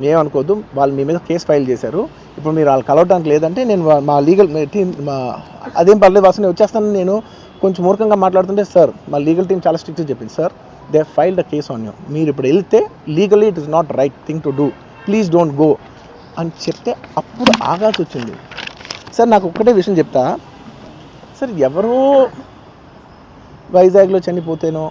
ఏమనుకోవద్దు వాళ్ళు మీ మీద కేసు ఫైల్ చేశారు. ఇప్పుడు మీరు వాళ్ళు కలవడానికి లేదంటే నేను మా లీగల్ టీం మా అదేం పర్లేదు వాసు నేను వచ్చేస్తాను నేను కొంచెం మూర్ఖంగా మాట్లాడుతుంటే సార్ మా లీగల్ టీం చాలా స్ట్రిక్ట్గా చెప్పింది sir. They file the case on you. మీరు ఇప్పుడు వెళ్తే legally it is not right thing to do. Please don't go. అని చెప్తే అప్పుడు ఆగాల్సి వచ్చింది. సార్ నాకు ఒక్కటే విషయం చెప్తా. సార్ ఎవరో వైజాగ్లో చనిపోతేనో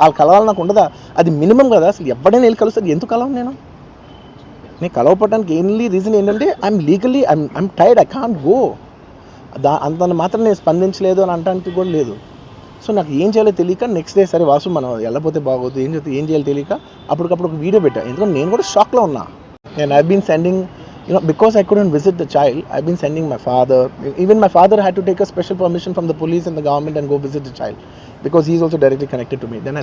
వాళ్ళు కలవాలి నాకు ఉండదా? అది మినిమం కదా అసలు ఎవడైనా వెళ్ళి కలుస్తారు. ఎందుకు కలవను నేను? నేను కలవపడడానికి ఎన్లీ రీజన్ ఏంటంటే I'm legally I'm I'm tired I can't go దా అంత మాత్రం నేను స్పందించలేదు అని అనడానికి కూడా లేదు. సో నాకు ఏం చేయాలో తెలియక నెక్స్ట్ డే సరే వాసు మనం వెళ్ళపోతే బాగోదు ఏం చేస్తే ఏం చేయాలో తెలియక అప్పటికప్పుడు ఒక వీడియో పెట్టా. ఎందుకంటే నేను కూడా షాక్లో ఉన్నా. నేను I been sending you know because i couldn't visit the child i've been sending my father. Even my father had to take a special permission from the police and the government and go visit the child because he's also directly connected to me. Then i